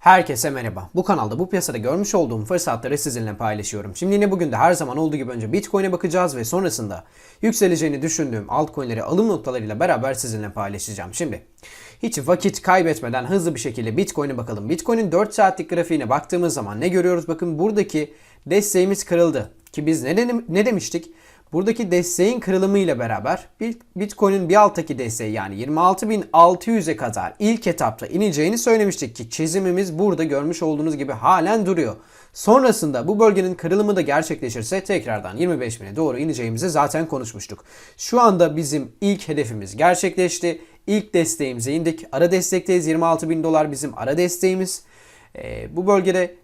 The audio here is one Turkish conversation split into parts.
Herkese merhaba. Bu kanalda bu piyasada görmüş olduğum fırsatları sizinle paylaşıyorum. Şimdi yine bugün de her zaman olduğu gibi önce Bitcoin'e bakacağız ve sonrasında yükseleceğini düşündüğüm altcoin'leri alım noktalarıyla beraber sizinle paylaşacağım. Şimdi hiç vakit kaybetmeden hızlı bir şekilde Bitcoin'e bakalım. Bitcoin'in 4 saatlik grafiğine baktığımız zaman ne görüyoruz? Bakın buradaki desteğimiz kırıldı. Ki biz ne, ne demiştik? Buradaki desteğin kırılımı ile beraber Bitcoin'in bir alttaki desteği yani 26.600'e kadar ilk etapta ineceğini söylemiştik ki çizimimiz burada görmüş olduğunuz gibi halen duruyor. Sonrasında bu bölgenin kırılımı da gerçekleşirse tekrardan 25.000'e doğru ineceğimizi zaten konuşmuştuk. Şu anda bizim ilk hedefimiz gerçekleşti. İlk desteğimize indik. Ara destekteyiz. 26.000 dolar bizim ara desteğimiz. Ee, bu bölgede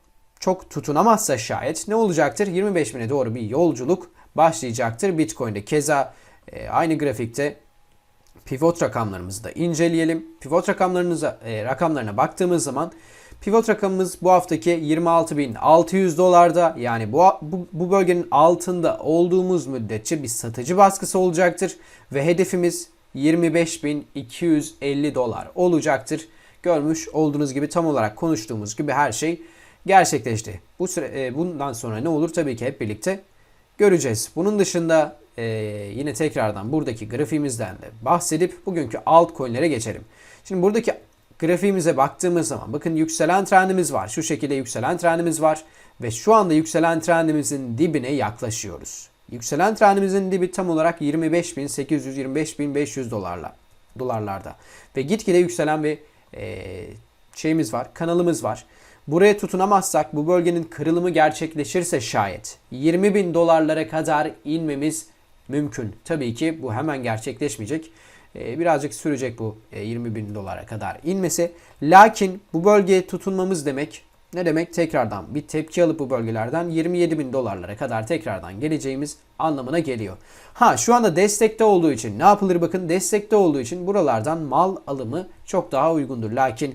çok tutunamazsa şayet ne olacaktır? 25.000'e doğru bir yolculuk başlayacaktır Bitcoin'de. Keza e, aynı grafikte pivot rakamlarımızı da inceleyelim. Pivot rakamlarınıza e, rakamlarına baktığımız zaman pivot rakamımız bu haftaki 26.600 dolarda yani bu, bu bu bölgenin altında olduğumuz müddetçe bir satıcı baskısı olacaktır ve hedefimiz 25.250 dolar olacaktır. Görmüş olduğunuz gibi tam olarak konuştuğumuz gibi her şey gerçekleşti. Bu süre e, bundan sonra ne olur tabii ki hep birlikte göreceğiz. Bunun dışında e, yine tekrardan buradaki grafiğimizden de bahsedip bugünkü altcoin'lere geçelim. Şimdi buradaki grafiğimize baktığımız zaman bakın yükselen trendimiz var. Şu şekilde yükselen trendimiz var ve şu anda yükselen trendimizin dibine yaklaşıyoruz. Yükselen trendimizin dibi tam olarak 25.800-25.500 dolarla dolarlarda ve gitgide yükselen bir e, şeyimiz var, kanalımız var. Buraya tutunamazsak bu bölgenin kırılımı gerçekleşirse şayet 20 bin dolarlara kadar inmemiz mümkün. Tabii ki bu hemen gerçekleşmeyecek. Ee, birazcık sürecek bu e, 20 bin dolara kadar inmesi. Lakin bu bölgeye tutunmamız demek ne demek? Tekrardan bir tepki alıp bu bölgelerden 27 bin dolarlara kadar tekrardan geleceğimiz anlamına geliyor. Ha şu anda destekte olduğu için ne yapılır bakın destekte olduğu için buralardan mal alımı çok daha uygundur. Lakin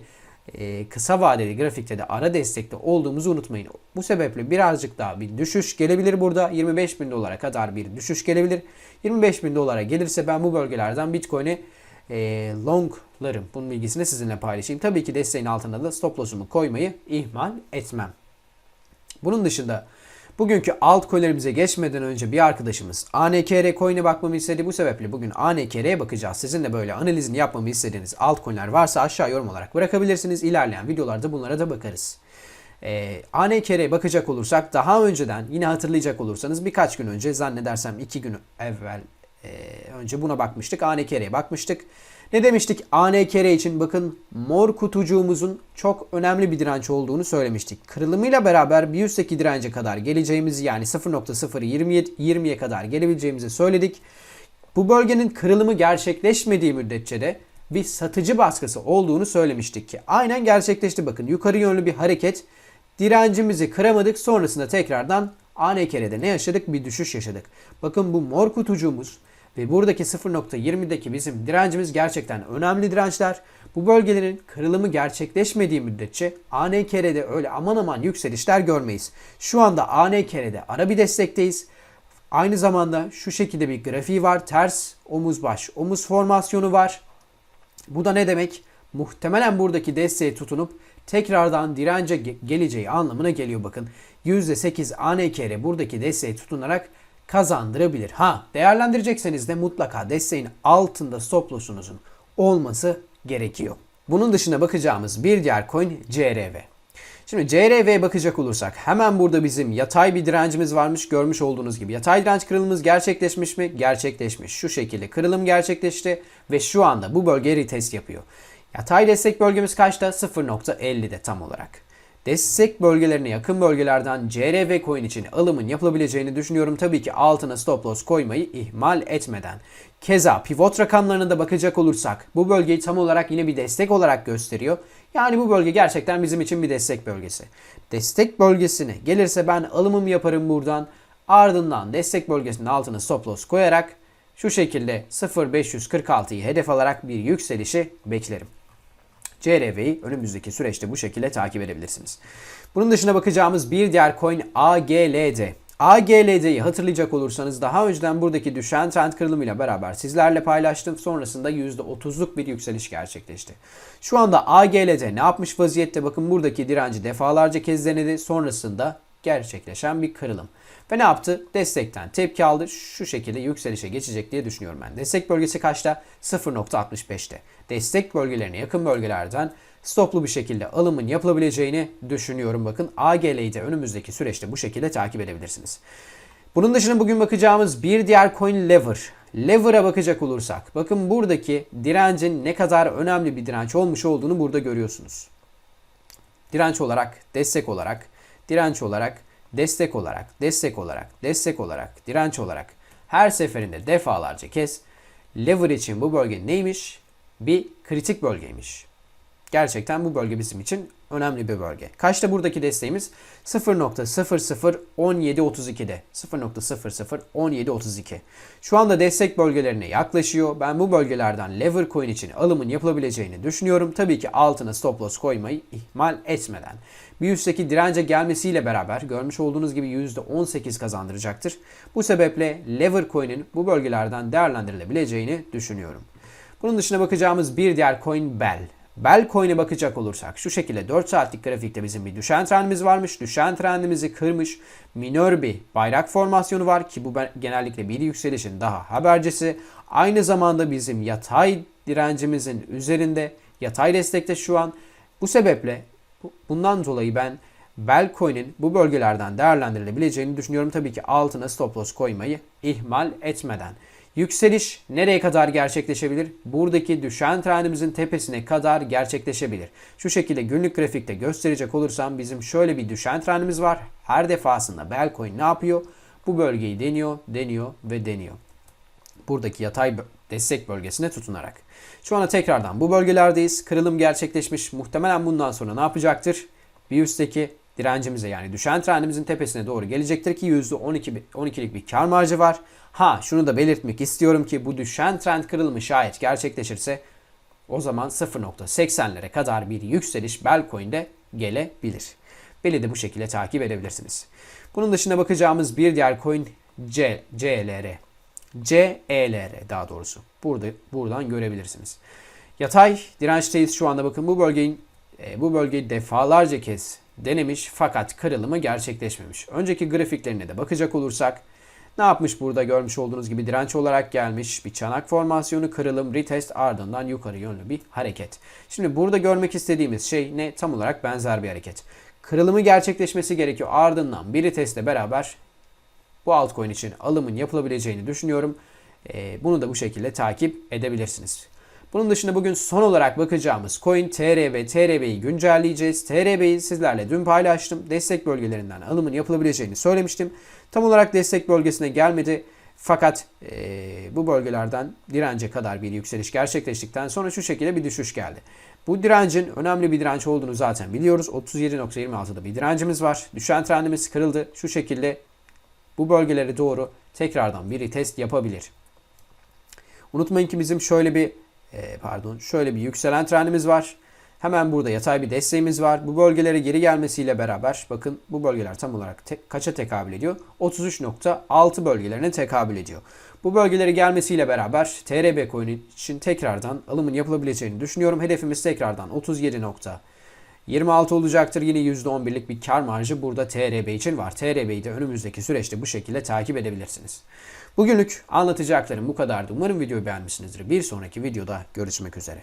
e, kısa vadeli grafikte de ara destekte olduğumuzu unutmayın. Bu sebeple birazcık daha bir düşüş gelebilir burada. 25 bin dolara kadar bir düşüş gelebilir. 25 bin dolara gelirse ben bu bölgelerden Bitcoin'i e, longlarım. Bunun bilgisini sizinle paylaşayım. Tabii ki desteğin altında da stop loss'umu koymayı ihmal etmem. Bunun dışında bugünkü altcoin'lerimize geçmeden önce bir arkadaşımız ANKR coin'e bakmamı istedi. Bu sebeple bugün ANKR'ye bakacağız. Sizin de böyle analizini yapmamı istediğiniz altcoin'ler varsa aşağı yorum olarak bırakabilirsiniz. İlerleyen videolarda bunlara da bakarız. Ee, ANKR'ye bakacak olursak daha önceden yine hatırlayacak olursanız birkaç gün önce zannedersem iki gün evvel e, önce buna bakmıştık. ANKR'ye bakmıştık. Ne demiştik? ANKR için bakın mor kutucuğumuzun çok önemli bir direnç olduğunu söylemiştik. Kırılımıyla beraber bir üstteki dirence kadar geleceğimizi yani 0.020'ye kadar gelebileceğimizi söyledik. Bu bölgenin kırılımı gerçekleşmediği müddetçe de bir satıcı baskısı olduğunu söylemiştik ki aynen gerçekleşti bakın yukarı yönlü bir hareket direncimizi kıramadık sonrasında tekrardan ANKR'de ne yaşadık bir düşüş yaşadık. Bakın bu mor kutucuğumuz ve buradaki 0.20'deki bizim direncimiz gerçekten önemli dirençler. Bu bölgelerin kırılımı gerçekleşmediği müddetçe ANKR'de öyle aman aman yükselişler görmeyiz. Şu anda ANKR'de ara bir destekteyiz. Aynı zamanda şu şekilde bir grafiği var. Ters omuz baş omuz formasyonu var. Bu da ne demek? Muhtemelen buradaki desteğe tutunup tekrardan dirence ge- geleceği anlamına geliyor bakın. %8 ANKR buradaki desteğe tutunarak kazandırabilir. Ha değerlendirecekseniz de mutlaka desteğin altında stop loss'unuzun olması gerekiyor. Bunun dışında bakacağımız bir diğer coin CRV. Şimdi CRV'ye bakacak olursak hemen burada bizim yatay bir direncimiz varmış görmüş olduğunuz gibi. Yatay direnç kırılımımız gerçekleşmiş mi? Gerçekleşmiş. Şu şekilde kırılım gerçekleşti ve şu anda bu bölge retest yapıyor. Yatay destek bölgemiz kaçta? 0.50'de tam olarak. Destek bölgelerine yakın bölgelerden CRV coin için alımın yapılabileceğini düşünüyorum. Tabii ki altına stop loss koymayı ihmal etmeden. Keza pivot rakamlarına da bakacak olursak bu bölgeyi tam olarak yine bir destek olarak gösteriyor. Yani bu bölge gerçekten bizim için bir destek bölgesi. Destek bölgesine gelirse ben alımımı yaparım buradan. Ardından destek bölgesinin altına stop loss koyarak şu şekilde 0.546'yı hedef alarak bir yükselişi beklerim. CRV'yi önümüzdeki süreçte bu şekilde takip edebilirsiniz. Bunun dışında bakacağımız bir diğer coin AGLD. AGLD'yi hatırlayacak olursanız daha önceden buradaki düşen trend kırılımıyla beraber sizlerle paylaştım. Sonrasında %30'luk bir yükseliş gerçekleşti. Şu anda AGLD ne yapmış vaziyette? Bakın buradaki direnci defalarca kez denedi. Sonrasında gerçekleşen bir kırılım. Ve ne yaptı? Destekten tepki aldı. Şu şekilde yükselişe geçecek diye düşünüyorum ben. Destek bölgesi kaçta? 0.65'te. Destek bölgelerine yakın bölgelerden stoplu bir şekilde alımın yapılabileceğini düşünüyorum. Bakın AGL'yi de önümüzdeki süreçte bu şekilde takip edebilirsiniz. Bunun dışında bugün bakacağımız bir diğer coin Lever. Lever'a bakacak olursak bakın buradaki direncin ne kadar önemli bir direnç olmuş olduğunu burada görüyorsunuz. Direnç olarak, destek olarak, direnç olarak, destek olarak, destek olarak, destek olarak, direnç olarak her seferinde defalarca kez lever için bu bölge neymiş? Bir kritik bölgeymiş. Gerçekten bu bölge bizim için önemli bir bölge. Kaçta buradaki desteğimiz? 0.001732'de. 0.001732. Şu anda destek bölgelerine yaklaşıyor. Ben bu bölgelerden lever coin için alımın yapılabileceğini düşünüyorum. Tabii ki altına stop loss koymayı ihmal etmeden. Bir üstteki dirence gelmesiyle beraber görmüş olduğunuz gibi %18 kazandıracaktır. Bu sebeple lever coin'in bu bölgelerden değerlendirilebileceğini düşünüyorum. Bunun dışına bakacağımız bir diğer coin Bell. Bell coin'e bakacak olursak şu şekilde 4 saatlik grafikte bizim bir düşen trendimiz varmış. Düşen trendimizi kırmış minör bir bayrak formasyonu var ki bu genellikle bir yükselişin daha habercisi. Aynı zamanda bizim yatay direncimizin üzerinde yatay destekte şu an. Bu sebeple bundan dolayı ben Bell coin'in bu bölgelerden değerlendirilebileceğini düşünüyorum. Tabii ki altına stop loss koymayı ihmal etmeden. Yükseliş nereye kadar gerçekleşebilir? Buradaki düşen trendimizin tepesine kadar gerçekleşebilir. Şu şekilde günlük grafikte gösterecek olursam bizim şöyle bir düşen trendimiz var. Her defasında Bellcoin ne yapıyor? Bu bölgeyi deniyor, deniyor ve deniyor. Buradaki yatay destek bölgesine tutunarak. Şu anda tekrardan bu bölgelerdeyiz. Kırılım gerçekleşmiş. Muhtemelen bundan sonra ne yapacaktır? Bir üstteki direncimize yani düşen trendimizin tepesine doğru gelecektir ki %12 12'lik bir kar marjı var. Ha şunu da belirtmek istiyorum ki bu düşen trend kırılımı şayet gerçekleşirse o zaman 0.80'lere kadar bir yükseliş Bellcoin'de gelebilir. Beli de bu şekilde takip edebilirsiniz. Bunun dışında bakacağımız bir diğer coin C, CLR. CELR daha doğrusu. Burada buradan görebilirsiniz. Yatay dirençteyiz şu anda bakın bu bölgenin e, bu bölgeyi defalarca kez denemiş fakat kırılımı gerçekleşmemiş. Önceki grafiklerine de bakacak olursak ne yapmış burada görmüş olduğunuz gibi direnç olarak gelmiş bir çanak formasyonu kırılım retest ardından yukarı yönlü bir hareket. Şimdi burada görmek istediğimiz şey ne? Tam olarak benzer bir hareket. Kırılımı gerçekleşmesi gerekiyor ardından bir retestle beraber bu altcoin için alımın yapılabileceğini düşünüyorum. Bunu da bu şekilde takip edebilirsiniz. Bunun dışında bugün son olarak bakacağımız coin TR ve TRB'yi güncelleyeceğiz. TRB'yi sizlerle dün paylaştım. Destek bölgelerinden alımın yapılabileceğini söylemiştim. Tam olarak destek bölgesine gelmedi. Fakat e, bu bölgelerden dirence kadar bir yükseliş gerçekleştikten sonra şu şekilde bir düşüş geldi. Bu direncin önemli bir direnç olduğunu zaten biliyoruz. 37.26'da bir direncimiz var. Düşen trendimiz kırıldı. Şu şekilde bu bölgelere doğru tekrardan bir test yapabilir. Unutmayın ki bizim şöyle bir e, pardon şöyle bir yükselen trendimiz var. Hemen burada yatay bir desteğimiz var. Bu bölgelere geri gelmesiyle beraber bakın bu bölgeler tam olarak te kaça tekabül ediyor? 33.6 bölgelerine tekabül ediyor. Bu bölgelere gelmesiyle beraber TRB coin için tekrardan alımın yapılabileceğini düşünüyorum. Hedefimiz tekrardan 37.26 olacaktır. Yine %11'lik bir kar marjı burada TRB için var. TRB'yi de önümüzdeki süreçte bu şekilde takip edebilirsiniz. Bugünlük anlatacaklarım bu kadardı. Umarım videoyu beğenmişsinizdir. Bir sonraki videoda görüşmek üzere.